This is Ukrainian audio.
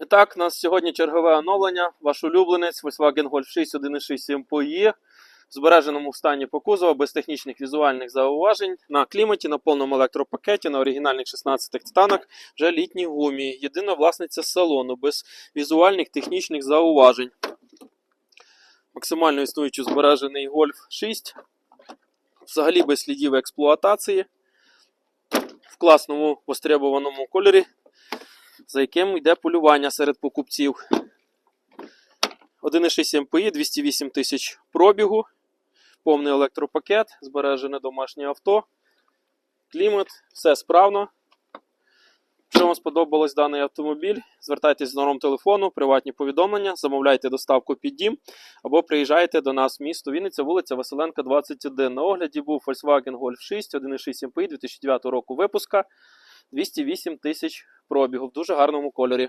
І так, у нас сьогодні чергове оновлення. Ваш улюбленець Volkswagen Golf 6 1.6 MPI в збереженому стані по кузову, без технічних візуальних зауважень, на кліматі, на повному електропакеті, на оригінальних 16 титанах, вже літній гумі. Єдина власниця салону, без візуальних технічних зауважень. Максимально існуючий збережений Golf 6. Взагалі без слідів експлуатації. В класному востребованому кольорі за яким йде полювання серед покупців. 1,6 МПІ, 208 тисяч пробігу, повний електропакет, збережене домашнє авто, клімат, все справно. Якщо вам сподобалось даний автомобіль, звертайтесь з номером телефону, приватні повідомлення, замовляйте доставку під дім або приїжджайте до нас в місто Вінниця, вулиця Василенка, 21. На огляді був Volkswagen Golf 6, 1,6 МПІ 2009 року випуска, 208 тисяч пробігу в дуже гарному кольорі.